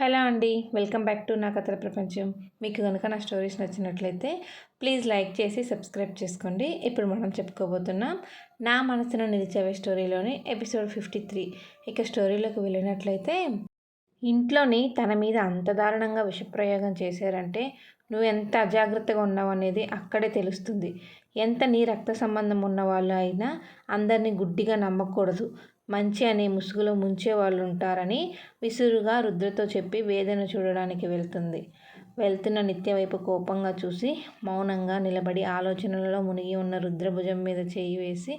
Hello అండి welcome back to నా కథల ప్రపంచం. మీకు కనుక నా స్టోరీస్ నచ్చినట్లయితే ప్లీజ్ లైక్ చేసి సబ్స్క్రైబ్ చేసుకోండి. ఇప్పుడు మనం చెప్పుకోబోతున్నాం నా మనసును నిలిచేవే స్టోరీలోని ఎపిసోడ్ ఫిఫ్టీ త్రీ. ఇక స్టోరీలోకి వెళ్ళినట్లయితే ఇంట్లోని తన మీద అంత దారుణంగా విషప్రయోగం చేశారంటే నువ్వు ఎంత అజాగ్రత్తగా ఉన్నావు అనేది అక్కడే తెలుస్తుంది. ఎంత నీ రక్త సంబంధం ఉన్న వాళ్ళు అయినా అందరినీ గుడ్డిగా నమ్మకూడదు. మంచి అనే ముసుగులో ముంచే వాళ్ళు ఉంటారని విసురుగా రుద్రతో చెప్పి వేదన చూడడానికి వెళ్తుంది. వెళ్తున్న నిత్య వైపు కోపంగా చూసి మౌనంగా నిలబడి ఆలోచనలలో మునిగి ఉన్న రుద్రభుజం మీద చేయి వేసి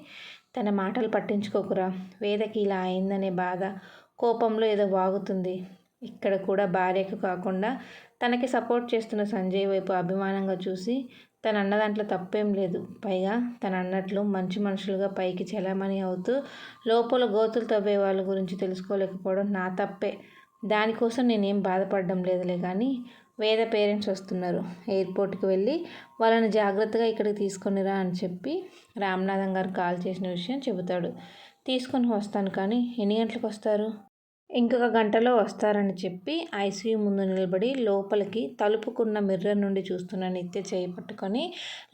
తన మాటలు పట్టించుకోకురా. వేదకి ఇలా అయిందనే బాధ కోపంలో ఏదో వాగుతుంది. ఇక్కడ కూడా భార్యకు కాకుండా తనకి సపోర్ట్ చేస్తున్న సంజయ్ వైపు అభిమానంగా చూసి తను అన్న దాంట్లో తప్పేం లేదు. పైగా తను అన్నట్లు మంచి మనుషులుగా పైకి చలామణి అవుతూ లోపల గోతులు తవ్వే వాళ్ళ గురించి తెలుసుకోలేకపోవడం నా తప్పే. దానికోసం నేనేం బాధపడడం లేదులే కానీ వేద పేరెంట్స్ వస్తున్నారు. ఎయిర్పోర్ట్కి వెళ్ళి వాళ్ళని జాగ్రత్తగా ఇక్కడికి తీసుకొనిరా అని చెప్పి రామనాథం గారు కాల్ చేసిన విషయం చెబుతాడు. తీసుకొని వస్తాను కానీ ఎన్ని గంటలకు వస్తారు? ఇంకొక గంటలో వస్తారని చెప్పి ఐసీయూ ముందు నిలబడి లోపలికి తలుపుకున్న మిర్రర్ నుండి చూస్తున్న నిత్య చేయి పట్టుకొని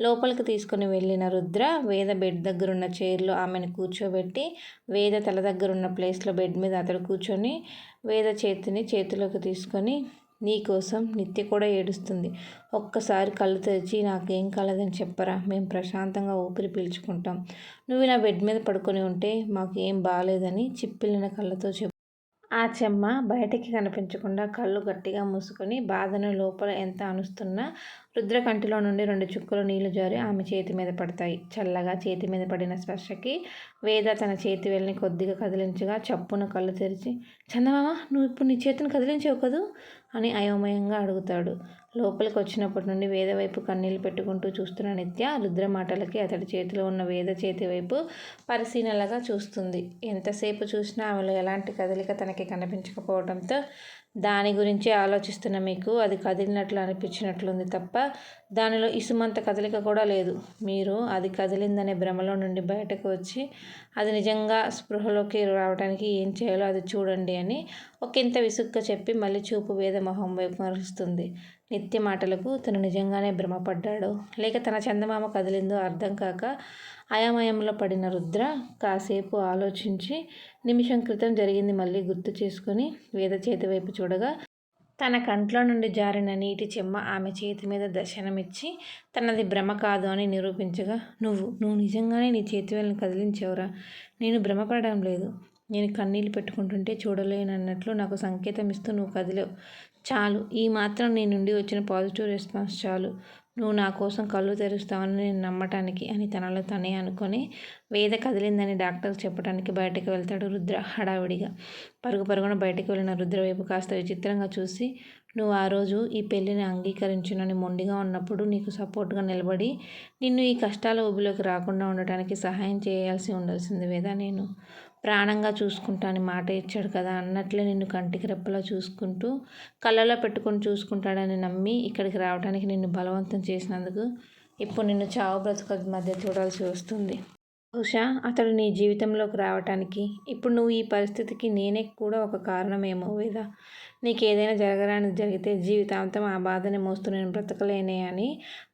లోపలికి తీసుకొని వెళ్ళిన రుద్ర వేద బెడ్ దగ్గర ఉన్న చైర్లో ఆమెను కూర్చోబెట్టి వేద తల దగ్గర ఉన్న ప్లేస్లో బెడ్ మీద అతడు కూర్చొని వేద చేతిని చేతిలోకి తీసుకొని నీకోసం నిత్య కూడా ఏడుస్తుంది. ఒక్కసారి కళ్ళు తెరిచి నాకేం కలదని చెప్పరా? మేము ప్రశాంతంగా ఊపిరి పీల్చుకుంటాం. నువ్వు ఇలా బెడ్ మీద పడుకొని ఉంటే మాకు ఏం బాగాలేదని చిప్పిల్లిన కళ్ళతో చెప్పు. ఆ చెమ్మ బయటికి కనిపించకుండా కళ్ళు గట్టిగా మూసుకొని బాధను లోపల ఎంత అనుస్తున్నా రుద్ర కంటిలో నుండి రెండు చుక్కలు నీళ్ళు జారి ఆమె చేతి మీద పడతాయి. చల్లగా చేతి మీద పడిన స్పర్శకి వేద తన చేతి వెళ్ళని కొద్దిగా కదిలించగా చప్పున కళ్ళు తెరిచి చందమామ నువ్వు ఇప్పుడు నీ చేతిని కదిలించావు కదూ? అని అయోమయంగా అడుగుతాడు. లోపలికి వచ్చినప్పటి నుండి వేద వైపు కన్నీళ్ళు పెట్టుకుంటూ చూస్తున్న నిత్య రుద్ర మాటలకి అతడి చేతిలో ఉన్న వేద చేతి వైపు పరిశీలనగా చూస్తుంది. ఎంతసేపు చూసినా ఆమెలో ఎలాంటి కదలిక తనకి కనిపించకపోవడంతో దాని గురించి ఆలోచిస్తున్న మీకు అది కదిలినట్లు అనిపించినట్లుంది తప్ప దానిలో ఇసుమంత కదలిక కూడా లేదు. మీరు అది కదిలిందనే భ్రమలో నుండి బయటకు వచ్చి అది నిజంగా స్పృహలోకి రావడానికి ఏం చేయాలో అది చూడండి అని ఒకంత విసుగ్గా చెప్పి మళ్ళీ చూపు వేద మొహం వైపు మరుస్తుంది నిత్య మాటలకు తను నిజంగానే భ్రమపడ్డాడు. లేక తన చందమామ కదిలిందో అర్థం కాక అయామయంలో పడిన రుద్ర కాసేపు ఆలోచించి నిమిషం క్రితం జరిగింది మళ్ళీ గుర్తు చేసుకొని వేద చేతి వైపు చూడగా తన కంట్లో నుండి జారిన నీటి చెమ్మ ఆమె చేతి మీద దర్శనమిచ్చి తనది భ్రమ కాదు అని నిరూపించగా నువ్వు నువ్వు నిజంగానే నీ చేతి వేలను కదిలించావురా. నేను భ్రమపడడం లేదు. నేను కన్నీళ్ళు పెట్టుకుంటుంటే చూడలేనన్నట్లు నాకు సంకేతం ఇస్తూ నువ్వు కదిలేవు. చాలు. ఈ మాత్రం నీ నుండి వచ్చిన పాజిటివ్ రెస్పాన్స్ చాలు. నువ్వు నా కోసం కళ్ళు తెరుస్తావని నేను నమ్మటానికి అని తనలో తనే అనుకొని వేద కదిలిందని డాక్టర్ చెప్పడానికి బయటకు వెళ్తాడు రుద్ర హడావిడిగా. పరుగు పరుగున బయటకు వెళ్ళిన రుద్ర వైపు కాస్త విచిత్రంగా చూసి నువ్వు ఆ రోజు ఈ పెళ్ళిని అంగీకరించునని మొండిగా ఉన్నప్పుడు నీకు సపోర్ట్గా నిలబడి నిన్ను ఈ కష్టాల ఊబిలోకి రాకుండా ఉండటానికి సహాయం చేయాల్సి ఉండాల్సింది వేదా నేను? ప్రాణంగా చూసుకుంటాను మాట ఇచ్చాడు కదా అన్నట్లే నిన్ను కంటికి రెప్పలా చూసుకుంటూ కళ్ళలో పెట్టుకొని చూసుకుంటాడని నమ్మి ఇక్కడికి రావడానికి నిన్ను బలవంతం చేసినందుకు ఇప్పుడు నిన్ను చావు బ్రతుక మధ్య చూడాల్సి వస్తుంది. బహుశా అతడు నీ జీవితంలోకి రావటానికి. ఇప్పుడు నువ్వు ఈ పరిస్థితికి నేనే కూడా ఒక కారణమేమో వేదా. నీకు ఏదైనా జరిగితే జీవితాంతం ఆ బాధని మోస్తూ నేను బ్రతకలేనే అని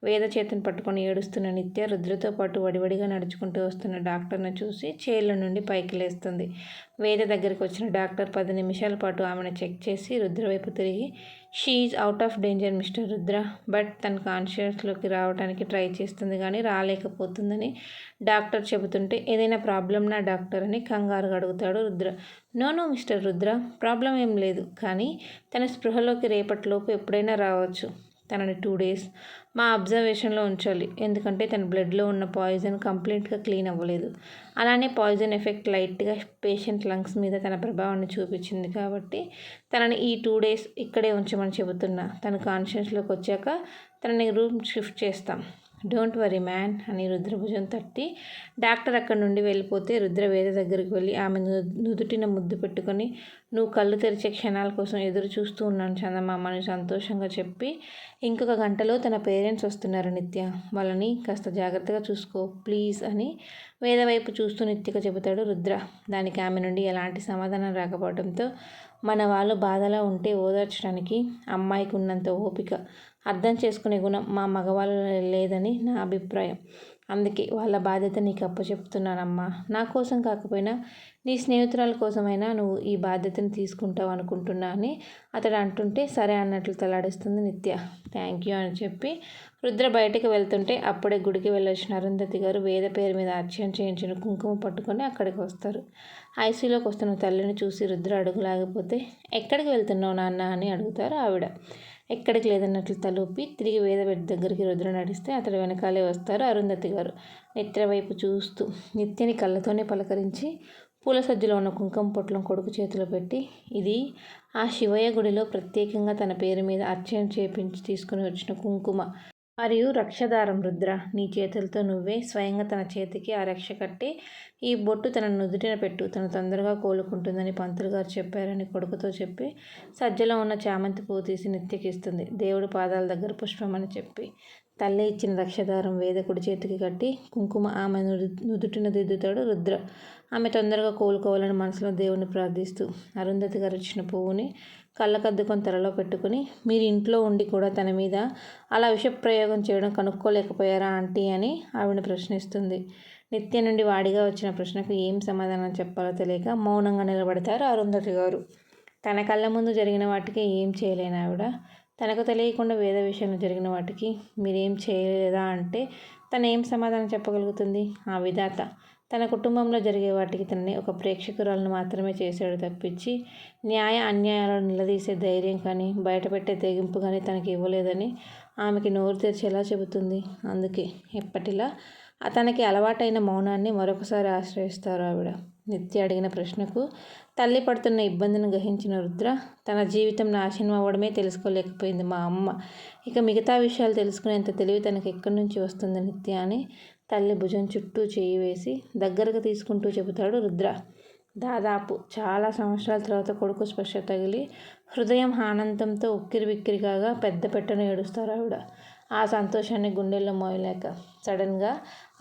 వేద చేతిని పట్టుకొని ఏడుస్తున్న నిత్య రుద్రతో పాటు వడివడిగా నడుచుకుంటూ వస్తున్న డాక్టర్ను చూసి చైర్ల నుండి పైకి లేస్తుంది. వేద దగ్గరికి వచ్చిన డాక్టర్ పది నిమిషాల పాటు ఆమెను చెక్ చేసి రుద్ర వైపు తిరిగి she's out of danger mister Rudra but తన కాన్షియస్లోకి రావడానికి ట్రై చేస్తుంది కానీ రాలేకపోతుందని డాక్టర్ చెబుతుంటే ఏదైనా ప్రాబ్లం నా డాక్టర్ అని కంగారుగా అడుగుతాడు Rudra. No no mister Rudra problem ఏం లేదు. కానీ తన స్పృహలోకి రేపటిలోపు ఎప్పుడైనా రావచ్చు. తనని టూ డేస్ మా అబ్జర్వేషన్లో ఉంచాలి. ఎందుకంటే తన బ్లడ్లో ఉన్న పాయిజన్ కంప్లీట్గా క్లీన్ అవ్వలేదు. అలానే పాయిజన్ ఎఫెక్ట్ లైట్గా పేషెంట్ లంగ్స్ మీద తన ప్రభావాన్ని చూపించింది కాబట్టి తనని ఈ టూ డేస్ ఇక్కడే ఉంచమని చెబుతున్నా. తన కాన్షియస్లోకి వచ్చాక తనని రూమ్ షిఫ్ట్ చేస్తాం. డోంట్ వరీ మ్యాన్ అని రుద్రభుజం తట్టి డాక్టర్ అక్కడి నుండి వెళ్ళిపోతే రుద్ర వేద దగ్గరికి వెళ్ళి ఆమె నుదుటిన ముద్దు పెట్టుకొని నువ్వు కళ్ళు తెరిచే క్షణాల కోసం ఎదురు చూస్తూ ఉన్నాను చందమామని సంతోషంగా చెప్పి ఇంకొక గంటలో తన పేరెంట్స్ వస్తున్నారు నిత్య వాళ్ళని కాస్త జాగ్రత్తగా చూసుకో ప్లీజ్ అని వేద వైపు చూస్తూ నిత్యగా చెబుతాడు రుద్ర. దానికి ఆమె నుండి ఎలాంటి సమాధానం రాకపోవడంతో మన వాళ్ళు బాధలో ఉంటే ఓదార్చడానికి అమ్మాయికి ఉన్నంత ఓపిక అర్థం చేసుకునే గుణం మా మగవాళ్ళలో లేదని నా అభిప్రాయం. అందుకే వాళ్ళ బాధ్యత నీకు అప్పచెప్తున్నానమ్మా. నా కోసం కాకపోయినా నీ స్నేహితురాల కోసమైనా నువ్వు ఈ బాధ్యతను తీసుకుంటావు అనుకుంటున్నా అని అతడు అంటుంటే సరే అన్నట్లు తలాడిస్తుంది నిత్య. థ్యాంక్ యూ అని చెప్పి రుద్ర బయటకు వెళ్తుంటే అప్పుడే గుడికి వెళ్ళొచ్చిన అరుంధతి గారు వేద పేరు మీద అర్చన చేయించిన కుంకుమ పట్టుకొని అక్కడికి వస్తారు. ఐసీలోకి వస్తున్న తల్లిని చూసి రుద్ర అడుగులాగిపోతే ఎక్కడికి వెళ్తున్నావు నాన్న? అని అడుగుతారు ఆవిడ. ఎక్కడికి లేదన్నట్లు తలూపి తిరిగి వేదబెట్టి దగ్గరికి రుద్ర నడిస్తే అతడు వెనకాలే వస్తారు అరుంధతి గారు. నిత్య వైపు చూస్తూ నిత్యని కళ్ళతోనే పలకరించి పూల సజ్జలో ఉన్న కుంకుమ పొట్లం కొడుకు చేతిలో పెట్టి ఇది ఆ శివయ్య గుడిలో ప్రత్యేకంగా తన పేరు మీద అర్చన చేపించి తీసుకుని వచ్చిన కుంకుమ. మరియు రక్షదారం రుద్ర నీ చేతులతో నువ్వే స్వయంగా తన చేతికి ఆ రక్ష కట్టి ఈ బొట్టు తన నుదుటిన పెట్టు తను తొందరగా కోలుకుంటుందని పంతులు గారు చెప్పారని కొడుకుతో చెప్పి సజ్జలో ఉన్న చామంతి పువ్వు తీసి నిత్యకిస్తుంది. దేవుడి పాదాల దగ్గర పుష్పమని చెప్పి తల్లి ఇచ్చిన రక్షదారం వేదకుడి చేతికి కట్టి కుంకుమ ఆమె నుదుటిన దిద్దుతాడు రుద్ర. ఆమె తొందరగా కోలుకోవాలని మనసులో దేవుణ్ణి ప్రార్థిస్తూ అరుంధతి గారు ఇచ్చిన పువ్వుని కళ్ళకద్దుకొని తలలో పెట్టుకుని మీరు ఇంట్లో ఉండి కూడా తన మీద అలా విషప్రయోగం చేయడం కనుక్కోలేకపోయారా ఆంటీ? అని ఆవిడని ప్రశ్నిస్తుంది. నిత్య నుండి వాడిగా వచ్చిన ప్రశ్నకు ఏం సమాధానం చెప్పాలో తెలియక మౌనంగా నిలబడతారు అరుంధతి గారు. తన కళ్ళ ముందు జరిగిన వాటికి ఏం చేయలేని ఆవిడ? తనకు తెలియకుండా వేద విషయంలో జరిగిన వాటికి మీరేం చేయలేదా అంటే తను ఏం సమాధానం చెప్పగలుగుతుంది? ఆ విధాత తన కుటుంబంలో జరిగే వాటికి తనని ఒక ప్రేక్షకురాలను మాత్రమే చేశాడు తప్పించి న్యాయ అన్యాయాలను నిలదీసే ధైర్యం కానీ బయటపెట్టే తెగింపు కానీ తనకి ఇవ్వలేదని ఆమెకి నోరు తెరిచేలా చెబుతుంది. అందుకే ఎప్పటిలా తనకి అలవాటైన మౌనాన్ని మరొకసారి ఆశ్రయిస్తారు ఆవిడ. నిత్య అడిగిన ప్రశ్నకు తల్లి పడుతున్న ఇబ్బందిని గ్రహించిన రుద్ర తన జీవితం నాశనం అవ్వడమే తెలుసుకోలేకపోయింది మా అమ్మ. ఇక మిగతా విషయాలు తెలుసుకునేంత తెలివి తనకి ఎక్కడి నుంచి వస్తుంది నిత్య అని తల్లి భుజం చుట్టూ చేయి వేసి దగ్గరకు తీసుకుంటూ చెబుతాడు రుద్ర. దాదాపు చాలా సంవత్సరాల తర్వాత కొడుకు స్పర్శ తగిలి హృదయం ఆనందంతో ఉక్కిరిబిక్కిరిగా పెద్ద పెట్టను ఏడుస్తారు ఆవిడ ఆ సంతోషాన్ని గుండెల్లో మోయలేక సడన్గా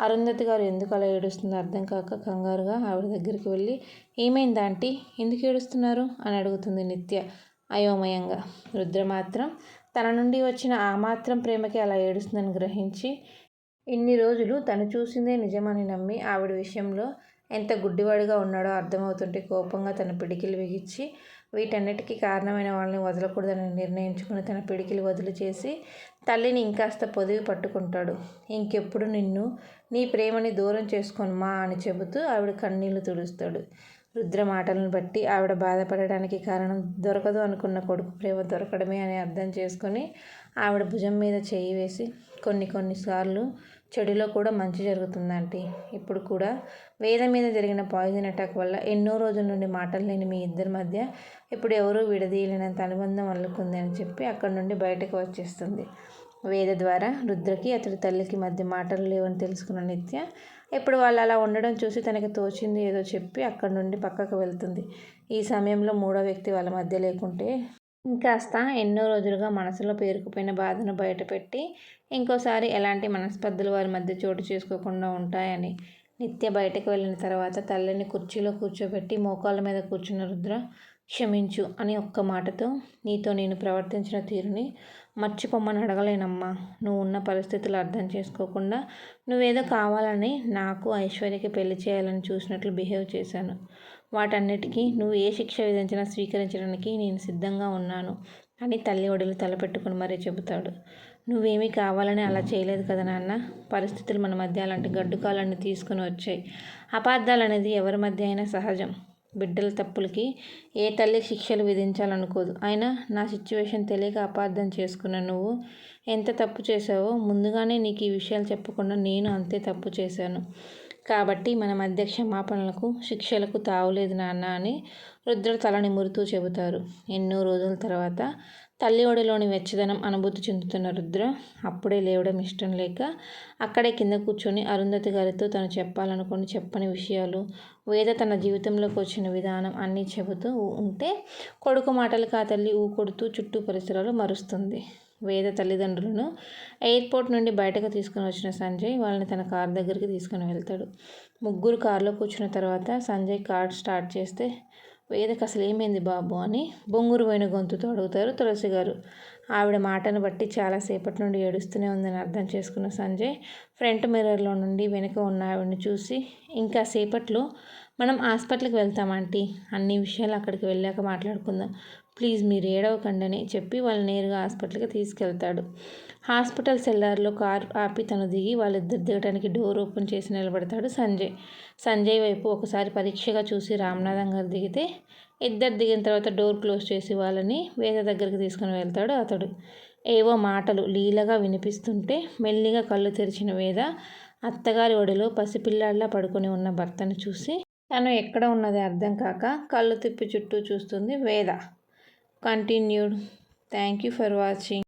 అరుంధతి గారు ఎందుకు అలా ఏడుస్తుందో అర్థం కాక కంగారుగా ఆవిడ దగ్గరికి వెళ్ళి ఏమైంది ఆంటీ? ఎందుకు ఏడుస్తున్నారు? అని అడుగుతుంది నిత్య అయోమయంగా. రుద్ర మాత్రం తన నుండి వచ్చిన ఆ మాత్రం ప్రేమకి అలా ఏడుస్తుందని గ్రహించి ఇన్ని రోజులు తను చూసిందే నిజమని నమ్మి ఆవిడ విషయంలో ఎంత గుడ్డివాడిగా ఉన్నాడో అర్థమవుతుంటే కోపంగా తన పిడికిలు బిగించి వీటన్నిటికీ కారణమైన వాళ్ళని వదలకూడదని నిర్ణయించుకుని తన పిడికిలు వదులు చేసి తల్లిని ఇంకాస్త పొదివి పట్టుకుంటాడు. ఇంకెప్పుడు నిన్ను నీ ప్రేమని దూరం చేసుకొని మా అని చెబుతూ ఆవిడ కన్నీళ్ళు తుడుస్తాడు. రుద్ర మాటలను బట్టి ఆవిడ బాధపడడానికి కారణం దొరకదు అనుకున్న కొడుకు ప్రేమ దొరకడమే అని అర్థం చేసుకొని ఆవిడ భుజం మీద చేయి వేసి కొన్ని కొన్నిసార్లు చెడులో కూడా మంచి జరుగుతుందంటే ఇప్పుడు కూడా వేద మీద జరిగిన పాయిజన్ అటాక్ వల్ల ఎన్నో రోజుల నుండి మాటలు లేని మీ ఇద్దరి మధ్య ఇప్పుడు ఎవరూ విడదీయలేనంత అనుబంధం అల్లుకుంది అని చెప్పి అక్కడి నుండి బయటకు వచ్చేస్తుంది. వేద ద్వారా రుద్రకి అతడి తల్లికి మధ్య మాటలు లేవని తెలుసుకున్న నిత్య ఇప్పుడు వాళ్ళు అలా ఉండడం చూసి తనకి తోచింది ఏదో చెప్పి అక్కడి నుండి పక్కకు వెళ్తుంది. ఈ సమయంలో మూడో వ్యక్తి వాళ్ళ మధ్య లేకుంటే ఇంకాస్త ఎన్నో రోజులుగా మనసులో పేరుకుపోయిన బాధను బయటపెట్టి ఇంకోసారి ఎలాంటి మనస్పర్ధలు వారి మధ్య చోటు చేసుకోకుండా ఉంటాయని. నిత్య బయటకు వెళ్ళిన తర్వాత తల్లిని కుర్చీలో కూర్చోబెట్టి మోకాళ్ళ మీద కూర్చున్న రుద్ర క్షమించు అని ఒక్క మాటతో నీతో నేను ప్రవర్తించిన తీరుని మర్చిపోమ్మని అడగలేనమ్మా. నువ్వు ఉన్న పరిస్థితులు అర్థం చేసుకోకుండా నువ్వేదో కావాలని నాకు ఐశ్వర్యకి పెళ్ళి చేయాలని చూసినట్లు బిహేవ్ చేశాను. వాటన్నిటికీ నువ్వు ఏ శిక్ష విధించినా స్వీకరించడానికి నేను సిద్ధంగా ఉన్నాను. అని తల్లి ఒడిలు తలపెట్టుకుని మరీ చెబుతాడు. నువ్వేమీ కావాలని అలా చేయలేదు కదా నాన్న? పరిస్థితులు మన మధ్య అలాంటి గడ్డుకాలన్నీ తీసుకుని వచ్చాయి. అపార్థాలు అనేది ఎవరి మధ్య అయినా సహజం. బిడ్డల తప్పులకి ఏ తల్లి శిక్షలు విధించాలనుకోదు. అయినా నా సిచ్యువేషన్ తెలియక అపార్థం చేసుకున్న నువ్వు ఎంత తప్పు చేసావో ముందుగానే నీకు ఈ విషయాలు చెప్పకుండా నేను అంతే తప్పు చేశాను. కాబట్టి మన మధ్య క్షమాపణలకు శిక్షలకు తావులేదు నాన్న అని రుద్ర తల నిమురుతూ చెబుతారు. ఎన్నో రోజుల తర్వాత తల్లి ఒడిలోని వెచ్చదనం అనుభూతి చెందుతున్న రుద్ర అప్పుడే లేవడం ఇష్టం లేక అక్కడే కింద కూర్చొని అరుంధతి గారితో తను చెప్పాలనుకుని చెప్పని విషయాలు వేద తన జీవితంలోకి వచ్చిన విధానం అన్నీ చెబుతూ ఉంటే కొడుకు మాటలకు ఆ తల్లి ఊకొడుతూ చుట్టూ పరిసరాలు మరుస్తుంది. వేద తల్లిదండ్రులను ఎయిర్పోర్ట్ నుండి బయటకు తీసుకుని వచ్చిన సంజయ్ వాళ్ళని తన కార్ దగ్గరికి తీసుకుని వెళ్తాడు. ముగ్గురు కారులో కూర్చున్న తర్వాత సంజయ్ కార్ స్టార్ట్ చేస్తే వేదకు అసలు ఏమైంది బాబు? అని బొంగురు పోయిన గొంతుతో అడుగుతారు తులసి గారు. ఆవిడ మాటను బట్టి చాలాసేపటి నుండి ఏడుస్తూనే ఉందని అర్థం చేసుకున్న సంజయ్ ఫ్రంట్ మిర్రర్లో నుండి వెనుక ఉన్న ఆవిడని చూసి ఇంకా సేపట్లో మనం హాస్పిటల్కి వెళ్తాం ఆంటీ. అన్ని విషయాలు అక్కడికి వెళ్ళాక మాట్లాడుకుందాం. ప్లీజ్ మీరు ఏడవకండి అని చెప్పి వాళ్ళు నేరుగా హాస్పిటల్కి తీసుకెళ్తాడు. హాస్పిటల్ సెల్లార్లో కార్ ఆపి తను దిగి వాళ్ళిద్దరు దిగడానికి డోర్ ఓపెన్ చేసి నిలబడతాడు సంజయ్. సంజయ్ వైపు ఒకసారి పరీక్షగా చూసి రామనాథం గారు దిగితే ఇద్దరు దిగిన తర్వాత డోర్ క్లోజ్ చేసి వాళ్ళని వేద దగ్గరికి తీసుకుని వెళ్తాడు అతడు. ఏవో మాటలు లీలగా వినిపిస్తుంటే మెల్లిగా కళ్ళు తెరిచిన వేద అత్తగారి ఒడిలో పసిపిల్లాడిలా పడుకొని ఉన్న భర్తను చూసి తను ఎక్కడ ఉన్నది అర్థం కాక కళ్ళు తిప్పి చుట్టూ చూస్తుంది Veda. Continued thank you for watching